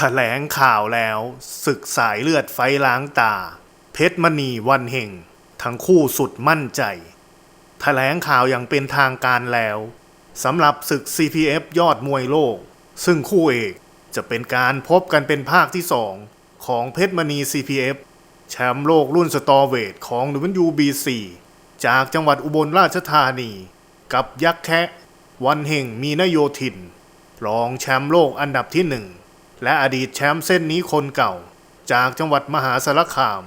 แถลงข่าวแล้วศึกสายเลือดไฟล้างตา เพชรมณีวันเฮงทั้งคู่สุดมั่นใจ แถลงข่าวอย่างเป็นทางการแล้วสำหรับศึก CPF ยอดมวยโลก ซึ่งคู่เอกจะเป็นการพบกันเป็นภาคที่2ของเพชรมณี CPF แชมป์โลกรุ่นสตอเวทของ WBC จากจังหวัดอุบลราชธานี กับยักษ์แคะ วันเฮงมีนโยธิน รองแชมป์โลกอันดับที่หนึ่ง และอดีตแชมป์เส้นนี้คนเก่า จากจังหวัดมหาสารคาม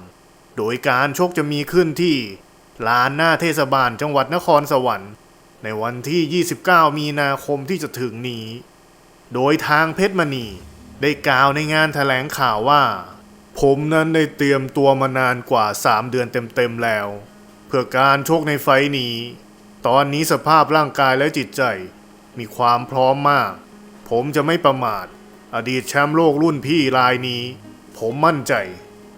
โดยการชกจะมีขึ้นที่ลานหน้าเทศบาลจังหวัดนครสวรรค์ ในวันที่ 29 มีนาคมที่จะถึงนี้ โดยทางเพชรมณีได้กล่าวในงานแถลงข่าวว่า ผมนั้นได้เตรียมตัวมานานกว่า 3 เดือนเต็มๆแล้ว เพื่อการชกในไฟนี้ ตอนนี้สภาพร่างกายและจิตใจ มีความพร้อมมาก ผมจะไม่ประมาท อดีตแชมป์โลกรุ่นพี่รายนี้ ผมมั่นใจ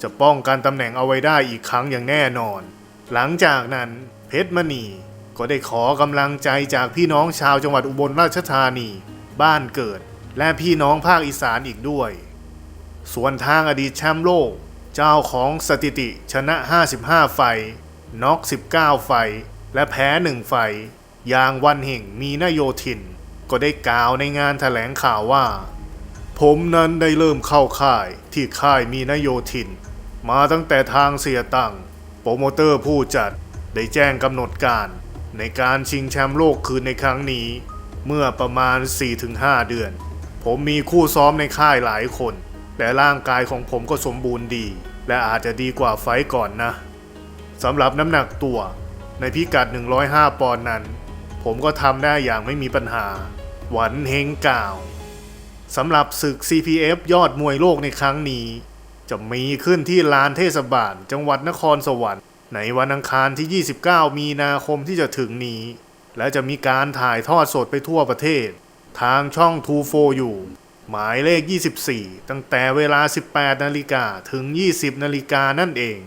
จะป้องกันตำแหน่งเอาไว้ได้อีกครั้งอย่างแน่นอน หลังจากนั้นเพชรมณีก็ได้ขอกำลังใจจากพี่น้องชาวจังหวัดอุบลราชธานี บ้านเกิด และพี่น้องภาคอีสานอีกด้วย ส่วนทางอดีตแชมป์โลก เจ้าของสถิติชนะ 55 ไฟน็อก 19 ไฟ และแพ้ 1 ไฟ อย่างวันเห่งมีนโยธิน ก็ได้กล่าวในงานแถลงข่าวว่า ผมนั้นได้เริ่มเข้าค่ายที่ค่ายมีนโยธิน มาตั้งแต่ทางเสียตังโปรโมเตอร์ผู้จัดได้แจ้งกำหนดการ ในการชิงแชมป์โลกคืนในครั้งนี้ เมื่อประมาณ 4-5 เดือน ผมมีคู่ซ้อมในค่ายหลายคนแต่ร่างกายของผมก็สมบูรณ์ดี และอาจจะดีกว่าไฟก่อนนะสำหรับน้ำหนักตัวในพิกัด 105 ปอนด์นั้น ผมก็ทำได้อย่างไม่มีปัญหา หวันเฮงกล่าว สำหรับศึก CPF ยอดมวยโลกในครั้งนี้ จะมีขึ้นที่ลานเทศบาล จังหวัดนครสวรรค์ ในวันอังคารที่ 29 มีนาคมที่จะถึงนี้ และจะมีการถ่ายทอดสดไปทั่วประเทศ ทางช่อง2 4อยู่ หมายเลข 24 ตั้งแต่เวลา 18 นาฬิกาถึง 20 นาฬิกานั่นเอง